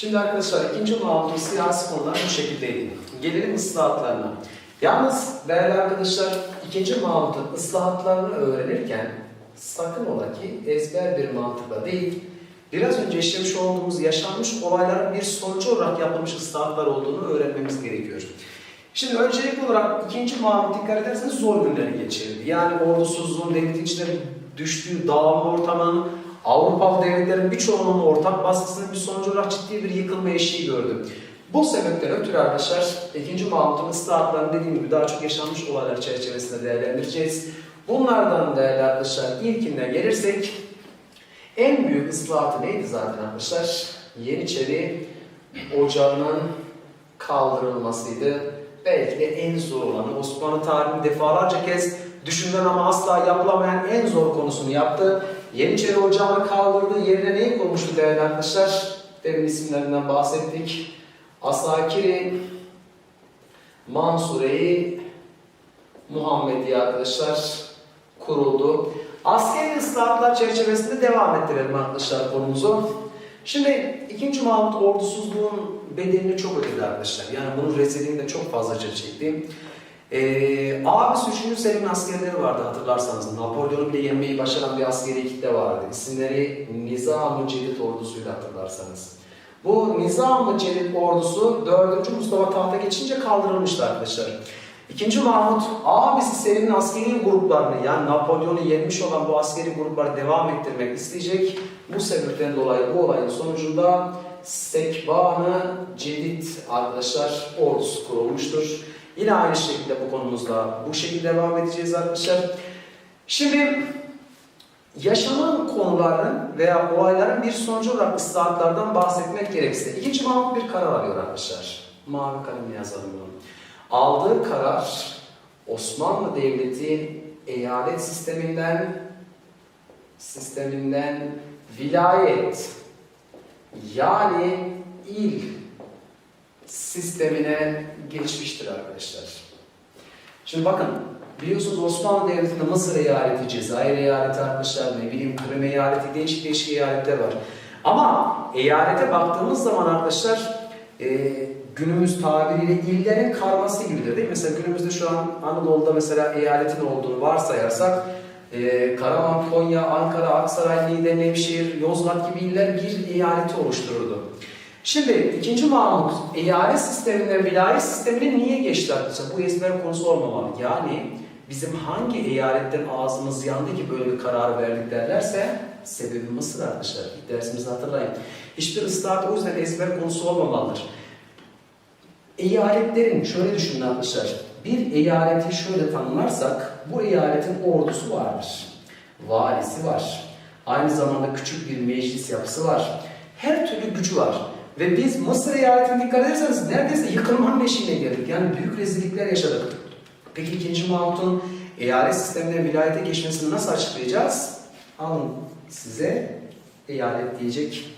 Şimdi arkadaşlar ikinci Mahmut'un siyasi konular bu şekildeydi. Gelelim ıslahatlarına. Yalnız değerli arkadaşlar ikinci Mahmut'un ıslahatlarını öğrenirken sakın ola ki ezber bir mantıkla değil, biraz önce işlemiş olduğumuz yaşanmış olayların bir sonucu olarak yapılmış ıslahatlar olduğunu öğrenmemiz gerekiyor. Şimdi öncelikli olarak ikinci Mahmut dikkat ederseniz zor günleri geçirdi. Yani ordusuzluğun, içine düştüğü dağılma ortamının Avrupalı devletlerin birçoğunun ortak baskısının bir sonucu olarak ciddi bir yıkılma eşiği gördü. Bu sebepten ötürü arkadaşlar 2. Mahmut'un ıslahatlarını dediğim gibi daha çok yaşanmış olaylar çerçevesinde değerlendireceğiz. Bunlardan değerli arkadaşlar ilkinden gelirsek en büyük ıslahatı neydi zaten arkadaşlar? Yeniçeri ocağının kaldırılmasıydı. Belki de en zor olanı Osmanlı tarihinin defalarca kez düşünülen ama asla yapılamayan en zor konusunu yaptı. Yeniçeri Ocağı'nı kaldırdı. Yerine neyi koymuştu değerli arkadaşlar? Demin isimlerinden bahsettik. Asakiri, Mansure'yi, Muhammedi arkadaşlar kuruldu. Askeri ıslahatlar çerçevesinde devam ettirelim arkadaşlar konumuzu. Şimdi 2. Mahmut ordusuzluğun bedelini çok ödedi arkadaşlar. Yani bunun rezilliğini de çok fazlaca çekti. Ee, abisi 3. Selim'in askerleri vardı hatırlarsanız. Napolyon'u bile yenmeyi başaran bir askeri kitle vardı. İsimleri Nizam-ı Celil ordusuyla hatırlarsanız. Bu Nizam-ı Celil ordusu 4. Mustafa tahta geçince kaldırılmıştı arkadaşlar. İkinci Mahmut abisi Selim'in askeri gruplarını yani Napolyon'u yenmiş olan bu askeri grupları devam ettirmek isteyecek. Bu sebepten dolayı bu olayın sonucunda Sekban-ı Cedid arkadaşlar ordusu kurulmuştur. Yine aynı şekilde bu konumuzda bu şekilde devam edeceğiz arkadaşlar. Şimdi yaşanan konuların veya olayların bir sonucu olarak ıslahatlardan bahsetmek gerekirse ikinci Mahmut bir karar alıyor arkadaşlar. Mavi kalemle yazalım bunu. Aldığı karar Osmanlı Devleti eyalet sisteminden sisteminden vilayet yani il sistemine geçmiştir arkadaşlar. Şimdi bakın biliyorsunuz Osmanlı Devleti'nde Mısır eyaleti, Cezayir eyaleti arkadaşlar, ne bileyim Kırım eyaleti, değişik değişik eyaletler var. Ama eyalete baktığımız zaman arkadaşlar e, günümüz tabiriyle illerin karması gibidir değil mi? Mesela günümüzde şu an Anadolu'da mesela eyaletin olduğunu varsayarsak e, Karaman, Konya, Ankara, Aksaray, Niğde, Nevşehir, Yozgat gibi iller bir eyaleti oluştururdu. Şimdi 2. Mahmut eyalet sisteminden vilayet sistemine niye geçti arkadaşlar? Bu ezber konusu olmamalı. Yani bizim hangi eyaletten ağzımız yandı ki böyle bir karar verdik derlerse sebebi Mısır arkadaşlar. İlk dersimizi hatırlayın. Hiçbir ıslahat o yüzden ezber konusu olmamalıdır. Eyaletlerin şöyle düşünün arkadaşlar. Bir eyaleti şöyle tanımlarsak bu eyaletin ordusu vardır. Valisi var. Aynı zamanda küçük bir meclis yapısı var. Her türlü gücü var. Ve biz Mısır eyaletine dikkat ederseniz neredeyse yıkılmanın eşiğine geldik. Yani büyük rezillikler yaşadık. Peki 2. Mahmut'un eyalet sisteminden vilayete geçmesini nasıl açıklayacağız? Alın size eyalet diyecek.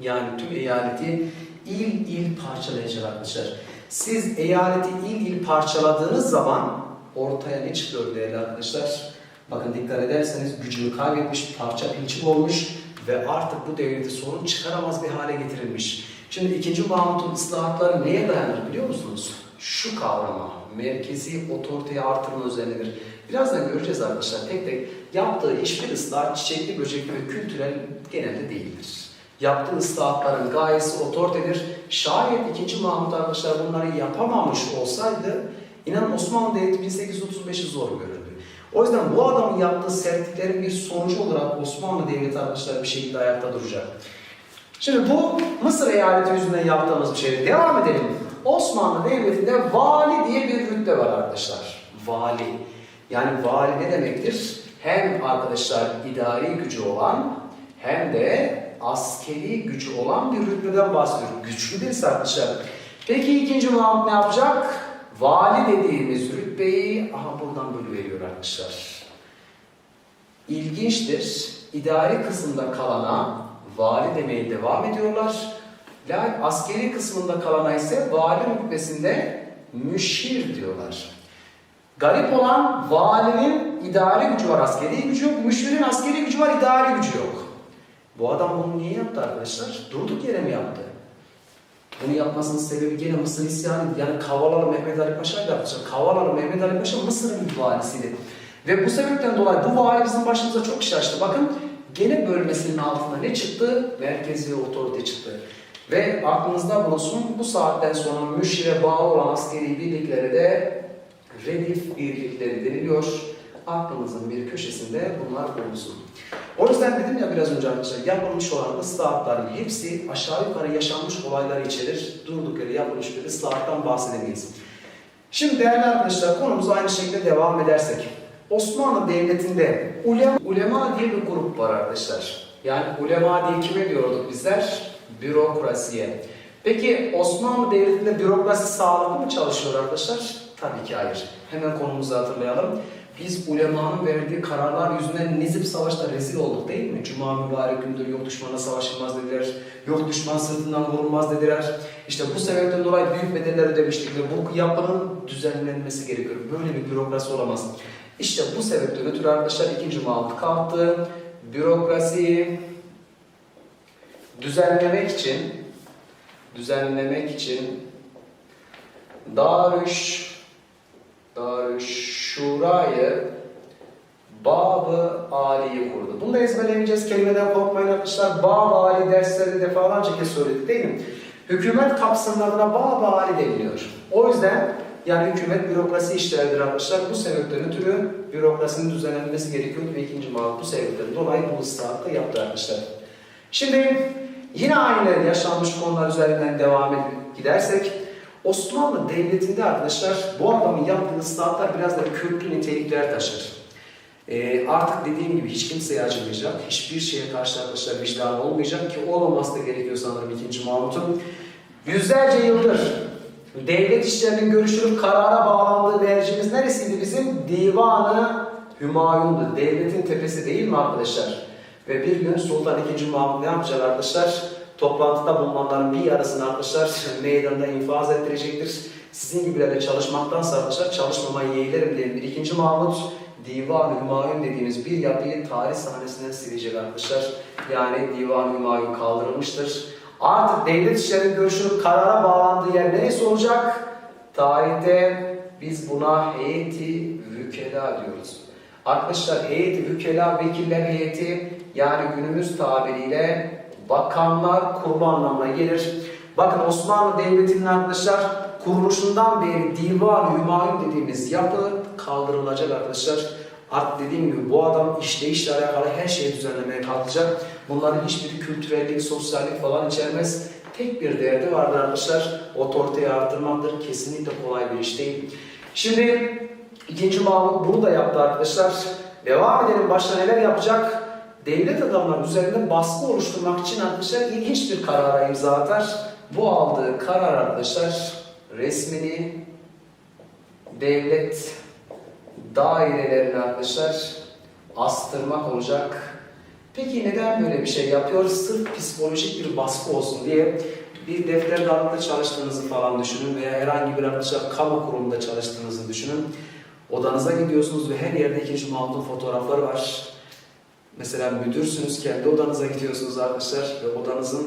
Yani tüm eyaleti il il parçalayacak arkadaşlar. Siz eyaleti il il parçaladığınız zaman ortaya ne çıkıyor değerli arkadaşlar? Bakın dikkat ederseniz gücünü kaybetmiş, parça pinçik olmuş ve artık bu devleti sorun çıkaramaz bir hale getirilmiş. Şimdi 2. Mahmut'un ıslahatları neye dayanır biliyor musunuz? Şu kavrama, merkezi otoriteye artırma üzerinedir. Birazdan göreceğiz arkadaşlar tek tek yaptığı hiçbir ıslahat çiçekli, böcekli ve kültürel genelde değildir. Yaptığı ıslahatların gayesi otoritedir. Şayet 2. Mahmut arkadaşlar bunları yapamamış olsaydı inanın Osmanlı Devleti 1835'i zor görürdü. O yüzden bu adamın yaptığı sertliklerin bir sonucu olarak Osmanlı Devleti arkadaşlar bir şekilde ayakta duracak. Şimdi bu Mısır eyaleti yüzünden yaptığımız bir şey. Devam edelim. Osmanlı Devleti'nde vali diye bir rütbe var arkadaşlar. Vali. Yani vali ne demektir? Hem arkadaşlar idari gücü olan hem de askeri gücü olan bir rütbeden bahsediyoruz. Güçlü birisi arkadaşlar. Peki ikinci Mahmut ne yapacak? Vali dediğimiz rütbeyi aha buradan bölü veriyor arkadaşlar. İlginçtir. İdari kısımda kalana vali demeye devam ediyorlar. Lakin askeri kısmında kalana ise vali rütbesinde müşir diyorlar. Garip olan valinin idari gücü var, askeri gücü yok. Müşirin askeri gücü var, idari gücü yok. Bu adam bunu niye yaptı arkadaşlar? Durduk yere mi yaptı? Bunu yapmasının sebebi gene Mısır isyanıydı. Yani Kavalalı Mehmet Ali Paşa ile arkadaşlar. Kavalalı Mehmet Ali Paşa Mısır'ın bir valisiydi. Ve bu sebepten dolayı bu vali bizim başımıza çok iş açtı. Bakın gene bölmesinin altında ne çıktı? Merkezi otorite çıktı. Ve aklınızda bulunsun bu saatten sonra müşire bağlı olan askeri birliklere de redif birlikleri deniliyor. Aklınızın bir köşesinde bunlar bulunsun. O yüzden dedim ya biraz önce arkadaşlar yapılmış olan ıslahatların hepsi aşağı yukarı yaşanmış olayları içerir. Durduk yere yapılmış bir ıslahattan bahsedemeyiz. Şimdi değerli arkadaşlar konumuza aynı şekilde devam edersek. Osmanlı Devleti'nde ulema, ulema diye bir grup var arkadaşlar. Yani ulema diye kime diyorduk bizler? Bürokrasiye. Peki Osmanlı Devleti'nde bürokrasi sağlıklı mı çalışıyor arkadaşlar? Tabii ki hayır. Hemen konumuzu hatırlayalım. Biz ulemanın verdiği kararlar yüzünden Nizip Savaş'ta rezil olduk değil mi? Cuma mübarek gündür, yok düşmana savaşılmaz dediler, yok düşman sırtından vurulmaz dediler. İşte bu sebepten dolayı büyük bedeller ödemiştik ve bu yapının düzenlenmesi gerekiyor. Böyle bir bürokrasi olamaz. İşte bu sebepten ötürü arkadaşlar ikinci Mahmut kalktı. Bürokrasiyi düzenlemek için düzenlemek için Darüş Şura'yı Babı Ali'yi kurdu. Bunu da ezberlemeyeceğiz. Kelimeden korkmayın arkadaşlar. Babı Ali dersleri defalarca kez söyledik değil mi? Hükümet kapsamlarına Babı Ali deniliyor. O yüzden yani hükümet bürokrasi işleridir arkadaşlar. Bu sebepten ötürü bürokrasinin düzenlenmesi gerekiyor ve ikinci Mahmut bu sebepten dolayı bu ıslahatı yaptı arkadaşlar. Şimdi yine aynı yaşanmış konular üzerinden devam edip gidersek Osmanlı Devleti'nde arkadaşlar bu adamın yaptığı ıslahatlar biraz da köklü nitelikler taşır. Ee, artık dediğim gibi hiç kimseye acımayacak, hiçbir şeye karşı arkadaşlar vicdan olmayacak ki olmaması da gerekiyor sanırım 2. Mahmut'un. Yüzlerce yıldır devlet işlerinin görüşülüp karara bağlandığı mercimiz neresiydi bizim? Divanı Hümayun'du. Devletin tepesi değil mi arkadaşlar? Ve bir gün Sultan II. Mahmut ne yapacak arkadaşlar? Toplantıda bulunanların bir yarısını arkadaşlar meydanda infaz ettirecektir. Sizin gibilerle çalışmaktansa arkadaşlar çalışmamayı yeğlerim diyen bir ikinci Mahmut Divan-ı Hümayun dediğimiz bir yapıyı tarih sahnesinden silecek arkadaşlar. Yani Divan-ı Hümayun kaldırılmıştır. Artık devlet işlerinin görüşülüp karara bağlandığı yer neresi olacak? Tarihte biz buna heyeti vükela diyoruz. Arkadaşlar heyeti vükela vekiller heyeti yani günümüz tabiriyle bakanlar kurulu anlamına gelir. Bakın Osmanlı Devleti'nin arkadaşlar kuruluşundan beri Divan-ı Hümayun dediğimiz yapı kaldırılacak arkadaşlar. Artık dediğim gibi bu adam işleyişle alakalı her şeyi düzenlemeye kalkacak. Bunların hiçbiri kültürellik, sosyallik falan içermez. Tek bir derdi vardır arkadaşlar. Otoriteyi arttırmaktır. Kesinlikle kolay bir iş değil. Şimdi ikinci Mahmut bunu da yaptı arkadaşlar. Devam edelim. Başta neler yapacak? Devlet adamları üzerinde baskı oluşturmak için arkadaşlar ilginç bir karara imza atar. Bu aldığı karar arkadaşlar resmini devlet dairelerine arkadaşlar astırmak olacak. Peki neden böyle bir şey yapıyor? Sırf psikolojik bir baskı olsun diye bir defter dalında çalıştığınızı falan düşünün veya herhangi bir arkadaşlar kamu kurumunda çalıştığınızı düşünün. Odanıza gidiyorsunuz ve her yerde ikinci Mahmut'un fotoğrafları var. Mesela müdürsünüz, kendi odanıza gidiyorsunuz arkadaşlar ve odanızın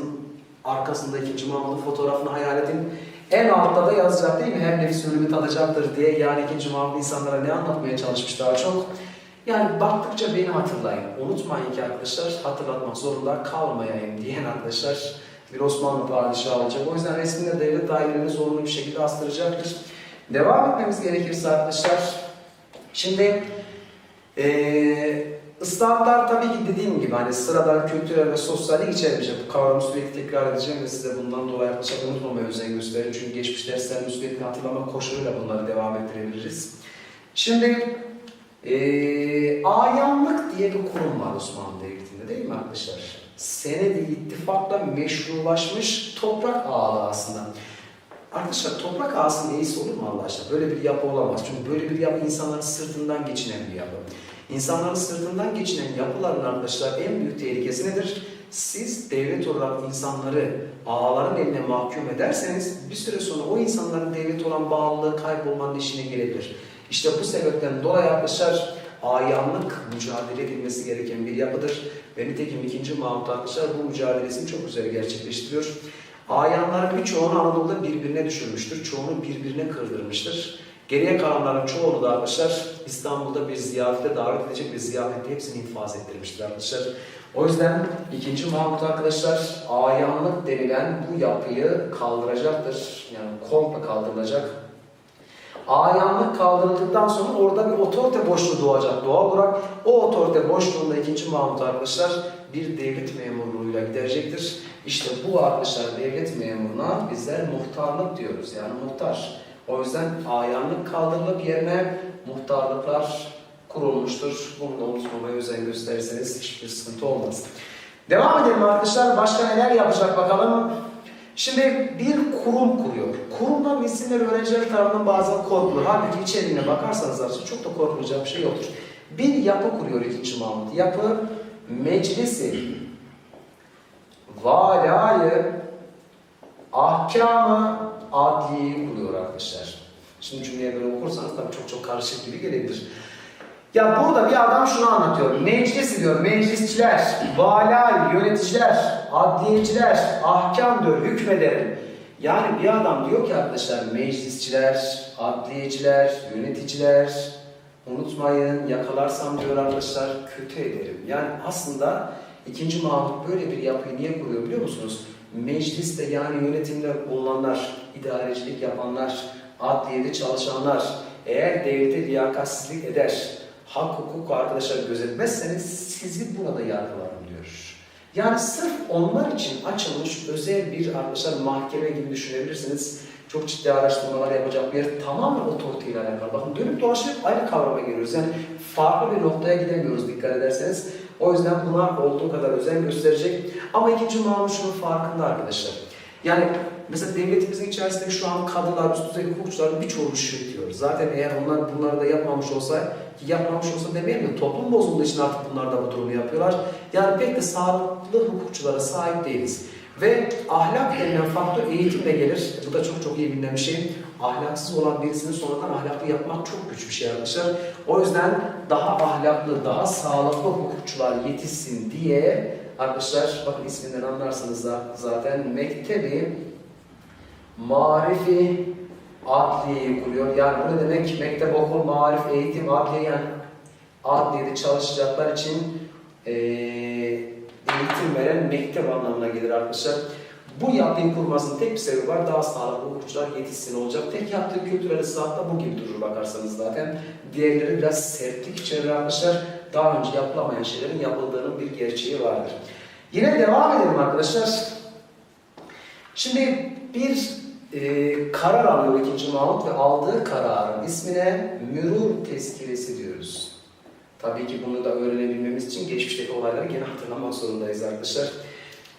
arkasında ikinci Mahmut'un fotoğrafını hayal edin. En altta da yazacak değil mi? Her nefis ölümü tadacaktır diye. Yani ikinci Mahmut insanlara ne anlatmaya çalışmış daha çok? Yani baktıkça beni hatırlayın. Unutmayın ki arkadaşlar hatırlatmak zorunda kalmayayım diyen arkadaşlar bir Osmanlı padişahı olacak. O yüzden resminde devlet dairelerini zorunlu bir şekilde astıracaktır. Devam etmemiz gerekirse arkadaşlar. Şimdi ee, ıslahatlar tabii ki dediğim gibi hani sıradan kültürel ve sosyallik içermeyecek. Bu kavramı sürekli tekrar edeceğim ve size bundan dolayı yaklaşık unutmamaya özen gösterin. Çünkü geçmiş derslerin sürekli hatırlama koşuluyla bunları devam ettirebiliriz. Şimdi ee, ayanlık diye bir kurum var Osmanlı Devleti'nde değil mi arkadaşlar? Senedi ittifakla meşrulaşmış toprak ağalığı aslında. Arkadaşlar toprak ağası neyse olur mu Allah aşkına? Böyle bir yapı olamaz. Çünkü böyle bir yapı insanların sırtından geçinen bir yapı. İnsanların sırtından geçinen yapıların arkadaşlar en büyük tehlikesi nedir? Siz devlet olarak insanları ağaların eline mahkum ederseniz bir süre sonra o insanların devlet olan bağlılığı kaybolmanın işine gelebilir. İşte bu sebepten dolayı arkadaşlar ayanlık mücadele edilmesi gereken bir yapıdır. Ve nitekim 2. Mahmut arkadaşlar bu mücadelesini çok güzel gerçekleştiriyor. Ayanların birçoğunu Anadolu'da birbirine düşürmüştür. Çoğunu birbirine kırdırmıştır. Geriye kalanların çoğunu da arkadaşlar İstanbul'da bir ziyafete davet edecek bir ziyafette hepsini infaz ettirmiştir arkadaşlar. O yüzden 2. Mahmut arkadaşlar ayanlık denilen bu yapıyı kaldıracaktır. Yani komple kaldırılacak. Ayanlık kaldırıldıktan sonra orada bir otorite boşluğu doğacak doğal olarak. O otorite boşluğunda 2. Mahmut arkadaşlar bir devlet memurluğuyla giderecektir. İşte bu arkadaşlar devlet memuruna bizler muhtarlık diyoruz. Yani muhtar. O yüzden ayanlık kaldırılıp yerine muhtarlıklar kurulmuştur. Bunu da unutmamaya özen gösterirseniz hiçbir sıkıntı olmaz. Devam edelim arkadaşlar. Başka neler yapacak bakalım. Şimdi bir kurum kuruyor. Kurumdan isimleri öğrenciler tarafından bazen korkulur. Halbuki içeriğine bakarsanız aslında çok da korkulacak bir şey yoktur. Bir yapı kuruyor ikinci Mahmut. Yapı meclisi, valayı, ahkamı, adliyeyi kuruyor arkadaşlar. Şimdi cümleye böyle okursanız tabii çok çok karışık gibi gelebilir. Ya burada bir adam şunu anlatıyor. Meclis diyor, meclisçiler, vali, yöneticiler, adliyeciler, ahkam diyor, hükmederim. Yani bir adam diyor ki arkadaşlar meclisçiler, adliyeciler, yöneticiler, unutmayın yakalarsam diyor arkadaşlar kötü ederim. Yani aslında ikinci Mahmut böyle bir yapıyı niye kuruyor biliyor musunuz? Mecliste yani yönetimde bulunanlar, idarecilik yapanlar, adliyede çalışanlar eğer devlete liyakatsizlik eder, hak hukuk arkadaşlar gözetmezseniz sizi burada yargılarım diyor. Yani sırf onlar için açılmış özel bir arkadaşlar mahkeme gibi düşünebilirsiniz. Çok ciddi araştırmalar yapacak bir yer tamamen otoriteyle alakalı. Bakın dönüp dolaşıp aynı kavrama geliyoruz. Yani farklı bir noktaya gidemiyoruz dikkat ederseniz. O yüzden buna olduğu kadar özen gösterecek. Ama ikinci Mahmut şunun farkında arkadaşlar. Yani mesela devletimizin içerisinde şu an kadılar, üst düzey hukukçuların birçoğu rüşvet diyor. Zaten eğer onlar bunları da yapmamış olsa, ki yapmamış olsa demeyelim de toplum bozulduğu için artık bunlar da bu durumu yapıyorlar. Yani pek de sağlıklı hukukçulara sahip değiliz. Ve ahlak denilen faktör eğitimle gelir. Bu da çok çok iyi bilinen bir şey. Ahlaksız olan birisini sonradan ahlaklı yapmak çok güç bir şey arkadaşlar. O yüzden daha ahlaklı, daha sağlıklı hukukçular yetişsin diye arkadaşlar bakın isminden anlarsınız da zaten mektebi marifi adliyeyi kuruyor. Yani bu ne demek? Mektep, okul, marif, eğitim, adliye yani adliyede çalışacaklar için eee eğitim veren mektep anlamına gelir arkadaşlar. Bu yapıyı kurmasının tek bir sebebi var. Daha sağlıklı hukukçular yetişsin olacak. Tek yaptığı kültürel ıslahat da bu gibi durur bakarsanız zaten. Diğerleri biraz sertlik içerir arkadaşlar. Daha önce yapılamayan şeylerin yapıldığının bir gerçeği vardır. Yine devam edelim arkadaşlar. Şimdi bir e, karar alıyor ikinci Mahmut ve aldığı kararın ismine mürur tezkiresi diyoruz. Tabii ki bunu da öğrenebilmemiz için geçmişteki olayları gene hatırlamak zorundayız arkadaşlar.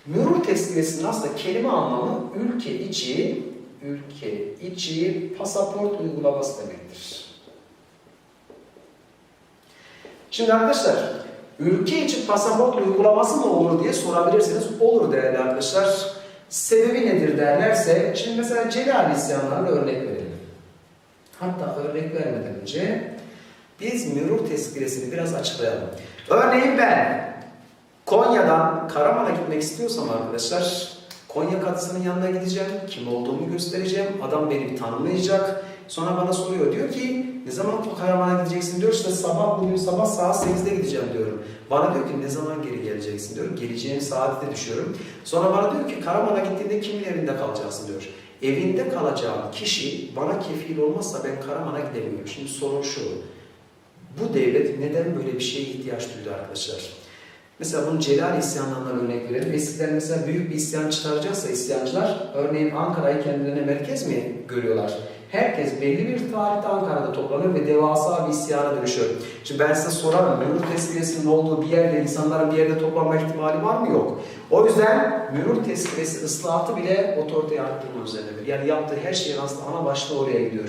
Mürur tezkiresinin aslında kelime anlamı ülke içi, ülke içi pasaport uygulaması demektir. Şimdi arkadaşlar, ülke içi pasaport uygulaması mı olur diye sorabilirsiniz. Olur değerli arkadaşlar. Sebebi nedir derlerse, şimdi mesela Celal isyanlarına örnek verelim. Hatta örnek vermeden önce biz mürur tezkiresini biraz açıklayalım. Örneğin ben Konya'dan Karaman'a gitmek istiyorsam arkadaşlar Konya kadısının yanına gideceğim. Kim olduğumu göstereceğim. Adam beni bir tanımlayacak. Sonra bana soruyor. Diyor ki ne zaman Karaman'a gideceksin diyor. İşte sabah bugün sabah saat 8'de gideceğim diyorum. Bana diyor ki ne zaman geri geleceksin diyor. Geleceğim saati de düşüyorum. Sonra bana diyor ki Karaman'a gittiğinde kimin evinde kalacaksın diyor. Evinde kalacağım kişi bana kefil olmazsa ben Karaman'a gidemiyorum. Şimdi sorun şu. Bu devlet neden böyle bir şeye ihtiyaç duydu arkadaşlar? Mesela bunun Celal isyanlarından örnek verelim. Eskiden mesela büyük bir isyan çıkaracaksa isyancılar, örneğin Ankara'yı kendilerine merkez mi görüyorlar? Herkes belli bir tarihte Ankara'da toplanır ve devasa bir isyana dönüşüyor. Şimdi ben size sorarım, Mürur tezkiresinin olduğu bir yerde insanların bir yerde toplanma ihtimali var mı? Yok. O yüzden Mürur tezkiresi ıslahatı bile otoriteyi arttırma üzerinedir. Yani yaptığı her şeyin aslında ana başta oraya gidiyor.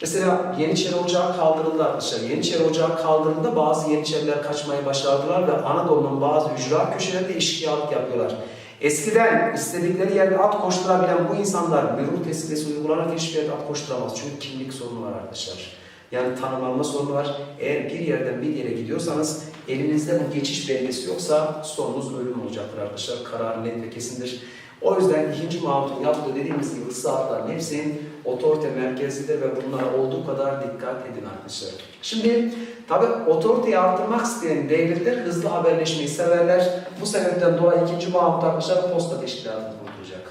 Mesela Yeniçeri Ocağı kaldırıldı arkadaşlar. Yeniçeri Ocağı kaldırıldığında bazı Yeniçeriler kaçmayı başardılar ve Anadolu'nun bazı ücra köşelerinde eşkıyalık yapıyorlar. Eskiden istedikleri yerde at koşturabilen bu insanlar mürur tezkiresi uygulanarak hiçbir yerde at koşturamaz. Çünkü kimlik sorunu var arkadaşlar. Yani tanımlanma sorunu var. Eğer bir yerden bir yere gidiyorsanız elinizde bu geçiş belgesi yoksa sonunuz ölüm olacaktır arkadaşlar. Karar net ve kesindir. O yüzden ikinci Mahmut'un yaptığı dediğimiz gibi ıslahatların hepsinin otorite merkezidir ve bunlara olduğu kadar dikkat edin arkadaşlar. Şimdi tabi otoriteyi arttırmak isteyen devletler hızlı haberleşmeyi severler. Bu sebepten dolayı ikinci Mahmut arkadaşlar posta teşkilatını kurulacak.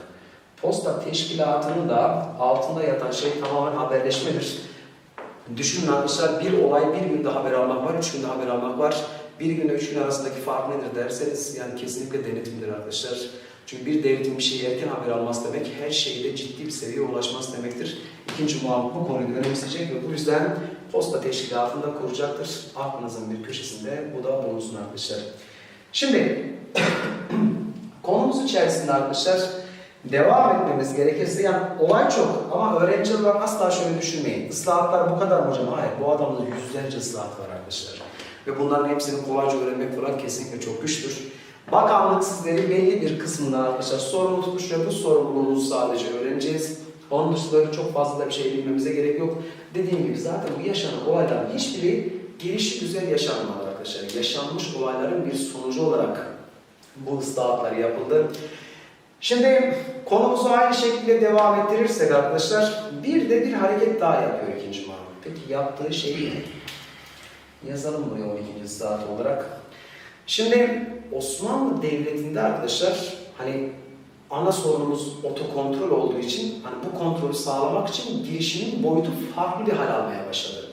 Posta teşkilatının da altında yatan şey tamamen haberleşmedir. Düşünün arkadaşlar bir olay bir günde haber almak var, üç günde haber almak var. Bir günle üç gün arasındaki fark nedir derseniz yani kesinlikle denetimdir arkadaşlar. Çünkü bir devletin bir şeyi erken haber alması demek her şeyde ciddi bir seviyeye ulaşması demektir. İkinci Mahmut bu konuyu önemseyecek ve bu yüzden posta teşkilatını da kuracaktır. Aklınızın bir köşesinde bu da bulunsun arkadaşlar. Şimdi konumuz içerisinde arkadaşlar devam etmemiz gerekirse yani olay çok ama öğrenci olarak asla şöyle düşünmeyin. Islahatlar bu kadar mı hocam? Hayır. Bu adamda yüzlerce ıslahat var arkadaşlar. Ve bunların hepsini kolayca öğrenmek falan kesinlikle çok güçtür. Bakanlık sizleri belli bir kısmından arkadaşlar sorumlu tutmuş ve bu sorumluluğumuzu sadece öğreneceğiz. Onun dışında çok fazla da bir şey bilmemize gerek yok. Dediğim gibi zaten bu yaşanan olayların hiçbiri gelişi güzel yaşanmadı arkadaşlar. Yaşanmış olayların bir sonucu olarak bu ıslahatlar yapıldı. Şimdi konumuzu aynı şekilde devam ettirirsek arkadaşlar bir de bir hareket daha yapıyor ikinci Mahmut. Peki yaptığı şey ne? Yazalım buraya 12. saat olarak. Şimdi Osmanlı Devleti'nde arkadaşlar hani ana sorunumuz otokontrol olduğu için hani bu kontrolü sağlamak için girişimin boyutu farklı bir hal almaya başladı.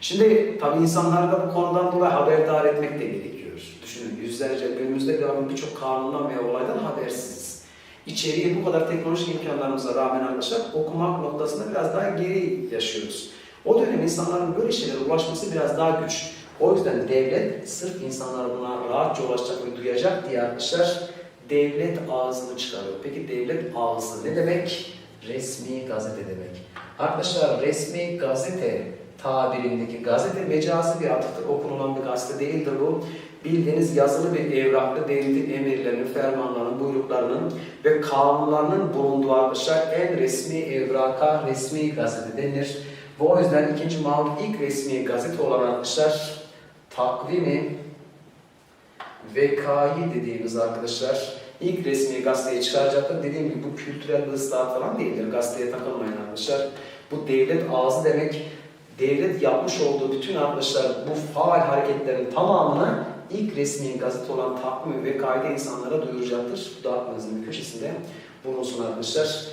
Şimdi tabii insanları da bu konudan dolayı haberdar etmek de gerekiyor. Düşünün yüzlerce günümüzde devam birçok kanundan veya olaydan habersiziz. İçeriği bu kadar teknolojik imkanlarımıza rağmen arkadaşlar okumak noktasında biraz daha geri yaşıyoruz. O dönem insanların böyle şeylere ulaşması biraz daha güç. O yüzden devlet sırf insanlar buna rahatça ulaşacak ve duyacak diye arkadaşlar devlet ağzını çıkarıyor. Peki devlet ağzı ne demek? Resmi gazete demek. Arkadaşlar resmi gazete tabirindeki gazete mecazi bir atıftır. Okunulan bir gazete değildir bu. Bildiğiniz yazılı bir evraklı devletin emirlerinin, fermanlarının, buyruklarının ve kanunlarının bulunduğu arkadaşlar en resmi evraka resmi gazete denir. Ve o yüzden 2. Mahmut ilk resmi gazete olan arkadaşlar takvimi vekayı dediğimiz arkadaşlar ilk resmi gazeteye çıkaracaktır. Dediğim gibi bu kültürel bir ıslahat falan değildir. Gazeteye takılmayın arkadaşlar. Bu devlet ağzı demek. Devlet yapmış olduğu bütün arkadaşlar bu faal hareketlerin tamamını ilk resmi gazete olan takvimi ve kaydı insanlara duyuracaktır. Bu da aklınızın bir köşesinde bulunsun arkadaşlar.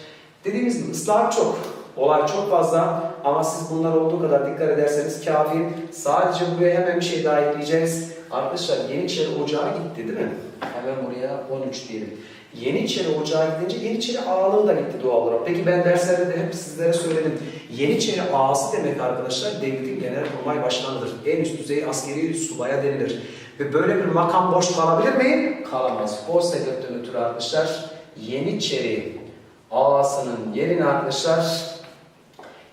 Dediğimiz gibi ıslahat çok. Olay çok fazla ama siz bunlar olduğu kadar dikkat ederseniz kafi. Sadece buraya hemen bir şey daha ekleyeceğiz. Arkadaşlar Yeniçeri Ocağı gitti değil mi? Hemen buraya 13 diyelim. Yeniçeri Ocağı gidince Yeniçeri ağalığı da gitti doğal olarak. Peki ben derslerde de hep sizlere söyledim. Yeniçeri ağası demek arkadaşlar devletin genelkurmay başkanıdır. En üst düzey askeri subaya denilir. Ve böyle bir makam boş kalabilir mi? Kalamaz. O sebepten ötürü arkadaşlar Yeniçeri ağasının yerine arkadaşlar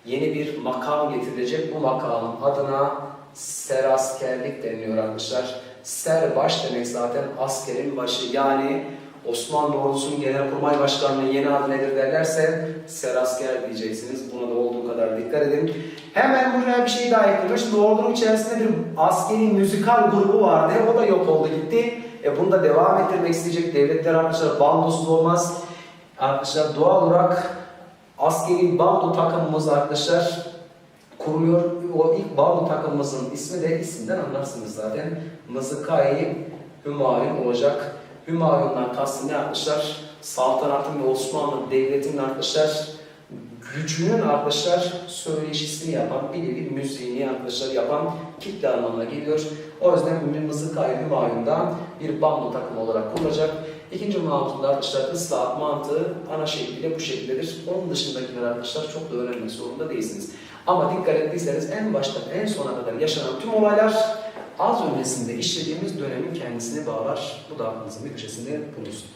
yeni bir makam getirilecek. Bu makamın adına seraskerlik deniliyor arkadaşlar. Ser baş demek zaten askerin başı. Yani Osmanlı ordusunun genelkurmay başkanının yeni adı nedir derlerse serasker diyeceksiniz. Buna da olduğu kadar dikkat edin. Hemen buraya bir şey daha ekledim. Şimdi ordunun içerisinde bir askeri müzikal grubu vardı. O da yok oldu gitti. E bunu da devam ettirmek isteyecek devletler arkadaşlar bandosuz olmaz. Arkadaşlar doğal olarak askeri bando takımımız arkadaşlar kuruluyor. O ilk bando takımımızın ismi de isimden anlarsınız zaten. Mızıkai Hümayun olacak. Hümayun'dan kastım ne arkadaşlar? Saltanatın ve Osmanlı Devleti'nin arkadaşlar gücünün arkadaşlar söyleşisini yapan, bir nevi müziğini arkadaşlar yapan kitle anlamına geliyor. O yüzden Mızıkai Hümayun'dan bir bando takımı olarak kurulacak. İkinci Mahmut'un arkadaşlar ıslahat mantığı ana şekliyle bu şekildedir. Onun dışındakiler arkadaşlar çok da öğrenmek zorunda değilsiniz. Ama dikkat ettiyseniz en baştan en sona kadar yaşanan tüm olaylar az öncesinde işlediğimiz dönemin kendisini bağlar. Bu da aklınızın bir köşesinde bulunsun.